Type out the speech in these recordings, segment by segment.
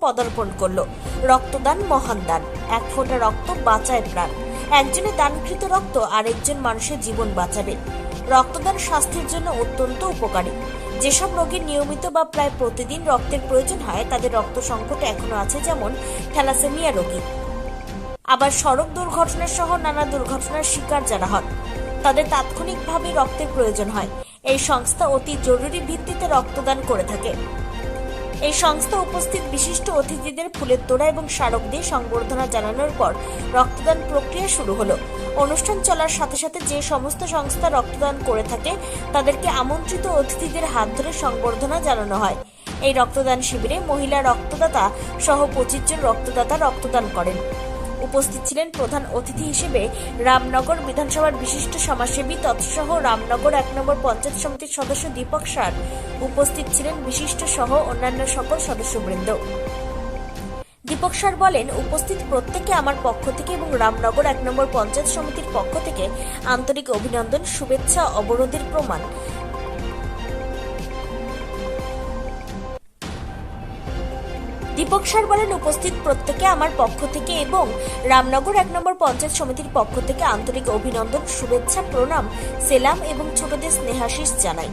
পদার্পণ করল। রক্তদান মহান দান। এক ফোঁটা রক্ত বাঁচায় প্রাণ। একজনের দানকৃত রক্ত, আরেকজন মানুষের জীবন বাঁচাবে। রক্তদান স্বাস্থ্যের জন্য অত্যন্ত উপকারী। যেসব রোগীর নিয়মিত বা প্রায় প্রতিদিন রক্তের প্রয়োজন হয়, তাদের রক্ত সংকট এখনও আছে যেমন থ্যালাসেমিয়া রোগী। আবার সড়ক দুর্ঘটনা সহ নানা দুর্ঘটনার শিকার যারা হন, তাদের তাৎক্ষণিকভাবে রক্তের প্রয়োজন হয়। এই সংস্থা অতি জরুরি ভিত্তিতে রক্তদান করে থাকে। এই সংস্থা উপস্থিত বিশিষ্ট অতিথিদের ফুলের তোড়া এবং স্মারক দিয়ে সংবর্ধনা জানানোর পর রক্তদান প্রক্রিয়া শুরু হলো। অনুষ্ঠান চলার সাথে সাথে যে সমস্ত সংস্থা রক্তদান করে থাকে, তাদেরকে আমন্ত্রিত অতিথিদের হাত ধরে সংবর্ধনা জানানো হয়। এই রক্তদান শিবিরে মহিলা রক্তদাতা সহ পঁচিশ জন রক্তদাতা রক্তদান করেন। উপস্থিত ছিলেন প্রধান অতিথি হিসেবে রামনগর বিধানসভার বিশিষ্ট সমাজসেবী, তৎসহ রামনগর এক নম্বর পঞ্চায়েত সমিতির সদস্য দীপক সার। উপস্থিত ছিলেন বিশিষ্ট সহ অন্যান্য সকল সদস্যবৃন্দ। দীপক সার বলেন, উপস্থিত প্রত্যেকে আমার পক্ষ থেকে এবং রামনগর এক নম্বর পঞ্চায়েত সমিতির পক্ষ থেকে আন্তরিক অভিনন্দন, শুভেচ্ছা অবরোধের প্রমাণ। দীপক সার বলেন, উপস্থিত প্রত্যেকে আমার পক্ষ থেকে এবং রামনগর এক নম্বর পঞ্চায়েত সমিতির পক্ষ থেকে আন্তরিক অভিনন্দন, শুভেচ্ছা, প্রণাম, সেলাম এবং ছোটদের স্নেহাশিস জানাই।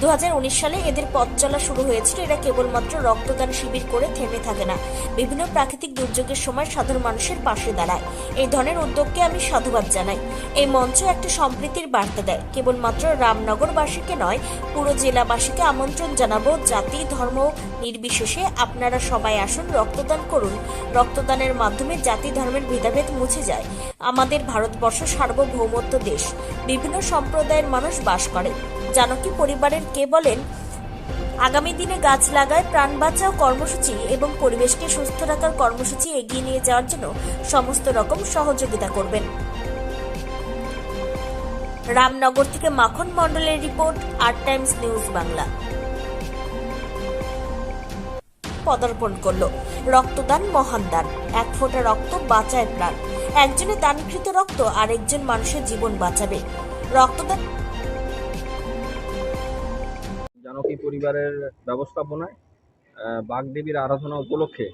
দু হাজার উনিশ সালে এদের পথ চলা শুরু হয়েছিল। এরা কেবলমাত্র রক্তদান শিবির করে থেমে থাকে না। বিভিন্ন প্রাকৃতিক দুর্যোগের সময় সাধারণ মানুষের পাশে দাঁড়ায়। এই ধরনের উদ্যোগকে আমি সাধুবাদ জানাই। এই মঞ্চ একটা সম্প্রীতির বার্তা দেয়। কেবলমাত্র রামনগরবাসীকে নয়, পুরো জেলাবাসীকে আমন্ত্রণ জানাব, জাতি, ধর্ম নির্বিশেষে আপনারা সবাই আসুন, রক্তদান করুন। রক্তদানের মাধ্যমে জাতি, ধর্মের ভেদাভেদ মুছে যায়। আমাদের ভারতবর্ষ সার্বভৌমত্ব দেশ। বিভিন্ন সম্প্রদায়ের মানুষ বাস করে। জানকী পরিবারের কে বলেন, আগামী দিনে গাছ লাগায় প্রাণ বাঁচাও কর্মসূচি এবং পরিবেশকে সুস্থ রাখার কর্মসূচি এগিয়ে নিয়ে যাওয়ার জন্য সমস্ত রকম সহযোগিতা করবেন। রামনগর থেকে মাখন মণ্ডলের রিপোর্ট, আট টাইমস নিউজ বাংলা। পদার্পণ করল। রক্তদান মহান দান। এক ফোঁটা রক্ত বাঁচায় প্রাণ। একজনের দানকৃত রক্ত, আরেকজন মানুষের জীবন বাঁচাবে। রক্তদান জানকী পরিবারের ব্যবস্থাপনায় বাগদেবীর আরাধনা উপলক্ষে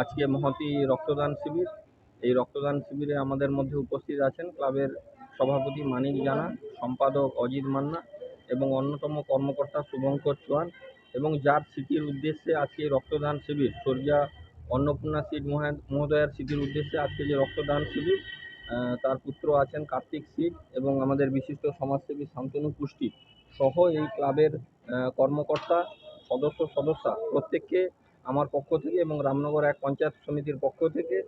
আজকে মহতি রক্তদান শিবির। এই রক্তদান শিবিরে আমাদের মধ্যে উপস্থিত আছেন ক্লাবের সভাপতি মানিক জানা, সম্পাদক অজিত মান্না এবং অন্যতম কর্মকর্তা শুভঙ্কর চৌহান এবং যার স্মৃতির উদ্দেশ্যে আজকে রক্তদান শিবির সর্যা অন্নপূর্ণা সিট মহোদয়ার স্মৃতির উদ্দেশ্যে আজকে যে রক্তদান শিবির তার পুত্র আছেন কার্তিক সিট এবং আমাদের বিশিষ্ট সমাজসেবী শান্তনু পুষ্টি সহ এই ক্লাবের কর্মকর্তা, সদস্য, সদস্যা প্রত্যেককে আমার পক্ষ থেকে এবং রামনগর এক পঞ্চায়েত সমিতির পক্ষ থেকে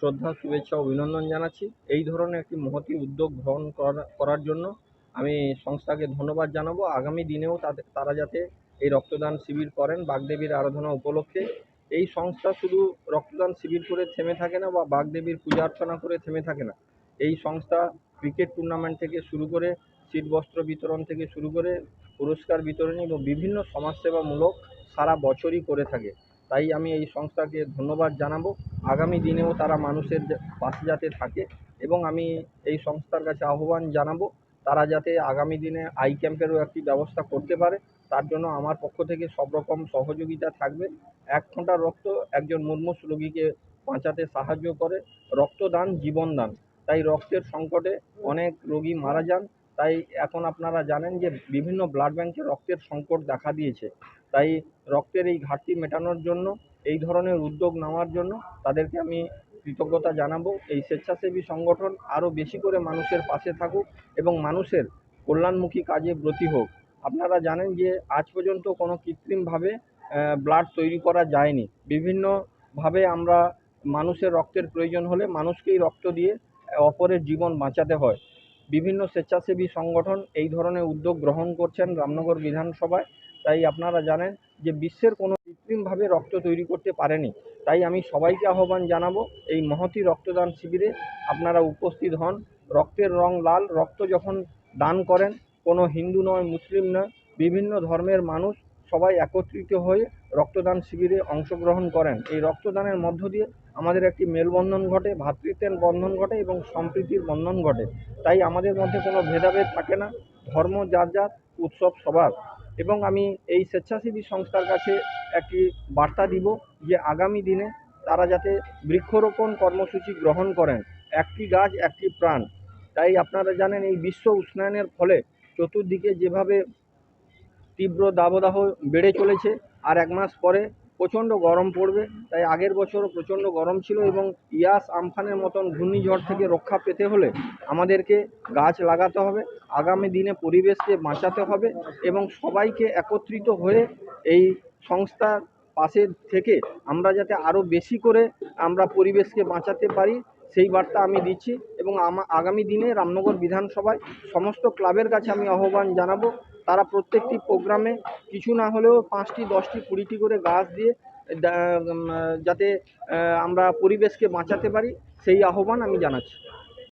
শ্রদ্ধা, শুভেচ্ছা, অভিনন্দন জানাচ্ছি। এই ধরনের একটি মহতি উদ্যোগ গ্রহণ করা- করার জন্য আমি সংস্থাকে ধন্যবাদ জানাব। আগামী দিনেও তাদের তারা যাতে এই রক্তদান শিবির করেন বাগদেবীর আরাধনা উপলক্ষে। এই সংস্থা শুধু রক্তদান শিবির করে থেমে থাকে না বা বাগদেবীর পূজা অর্চনা করে থেমে থাকে না। এই সংস্থা ক্রিকেট টুর্নামেন্ট থেকে শুরু করে শীতবস্ত্র বিতরণ থেকে শুরু করে পুরস্কার বিতরণী এবং বিভিন্ন সমাজসেবামূলক সারা বছরই করে থাকে। তাই আমি এই সংস্থাকে ধন্যবাদ জানাব। আগামী দিনেও তারা মানুষের পাশে যাতে থাকে এবং আমি এই সংস্থার কাছে আহ্বান জানাব, তারা যাতে আগামী দিনে আই ক্যাম্পেরও একটি ব্যবস্থা করতে পারে। তার জন্য আমার পক্ষ থেকে সব রকম সহযোগিতা থাকবে। এক ফোঁটা রক্ত একজন মুমূর্ষ রোগীকে বাঁচাতে সাহায্য করে। রক্তদান জীবনদান। তাই রক্তের সংকটে অনেক রোগী মারা যান। তাই এখন আপনারা জানেন যে বিভিন্ন ব্লাড ব্যাংকে রক্তের সংকট দেখা দিয়েছে। তাই রক্তের এই ঘাটতি মেটানোর জন্য, এই ধরনের উদ্যোগ নেওয়ার জন্য তাদেরকে আমি কৃতজ্ঞতা জানাব। এই স্বেচ্ছাসেবী সংগঠন আরও বেশি করে মানুষের পাশে থাকুক এবং মানুষের কল্যাণমুখী কাজে ব্রতী হোক। আপনারা জানেন যে আজ পর্যন্ত কোনো কৃত্রিমভাবে ব্লাড তৈরি করা যায়নি। বিভিন্নভাবে আমরা মানুষের রক্তের প্রয়োজন হলে মানুষকেই রক্ত দিয়ে অপরের জীবন বাঁচাতে হয়। বিভিন্ন স্বেচ্ছাসেবী সংগঠন এই ধরনের উদ্যোগ গ্রহণ করছেন রামনগর বিধানসভায়। তাই আপনারা জানেন যে বিশ্বের কোনো কৃত্রিমভাবে রক্ত তৈরি করতে পারেনি। তাই আমি সবাইকে আহ্বান জানাব, এই মহতি রক্তদান শিবিরে আপনারা উপস্থিত হন। রক্তের রং লাল, রক্ত যখন দান করেন, কোনো হিন্দু নয়, মুসলিম নয়, বিভিন্ন ধর্মের মানুষ সবাই একত্রিত হয়ে রক্তদান শিবিরে অংশগ্রহণ করেন। এই রক্তদানের মধ্য দিয়ে আমাদের একটি মেলবন্ধন ঘটে ভ্রাতৃত্বের বন্ধন ঘটে এবং সম্প্রীতির বন্ধন ঘটে। তাই আমাদের মধ্যে কোনো ভেদাভেদ থাকে না। ধর্ম, যার যার, উৎসব সবার। এবং আমি এই স্বেচ্ছাসেবী সংস্থার কাছে একটি বার্তা দিব যে আগামী দিনে তারা যাতে বৃক্ষরোপণ কর্মসূচি গ্রহণ করেন। একটি গাছ, একটি প্রাণ। তাই আপনারা জানেন এই বিশ্ব উষ্ণায়নের ফলে চতুর্দিকে যেভাবে তীব্র দাবদাহ বেড়ে চলেছে। আর এক মাস পরে প্রচণ্ড গরম পড়বে। তাই আগের বছরও প্রচণ্ড গরম ছিল এবং ইয়াস আমফানের মতন ঘূর্ণিঝড় থেকে রক্ষা পেতে হলে আমাদেরকে গাছ লাগাতে হবে। আগামী দিনে পরিবেশকে বাঁচাতে হবে এবং সবাইকে একত্রিত হয়ে এই সংস্থার পাশে থেকে আমরা যাতে আরও বেশি করে আমরা পরিবেশকে বাঁচাতে পারি, সেই বার্তা আমি দিচ্ছি। এবং আগামী দিনে রামনগর বিধানসভায় সমস্ত ক্লাবের কাছে আমি আহ্বান জানাব তারা প্রত্যেকটি প্রোগ্রামে কিছু না হলেও পাঁচটি, দশটি, কুড়িটি করে গাছ দিয়ে যাতে আমরা পরিবেশকে বাঁচাতে পারি, সেই আহ্বান আমি জানাচ্ছি।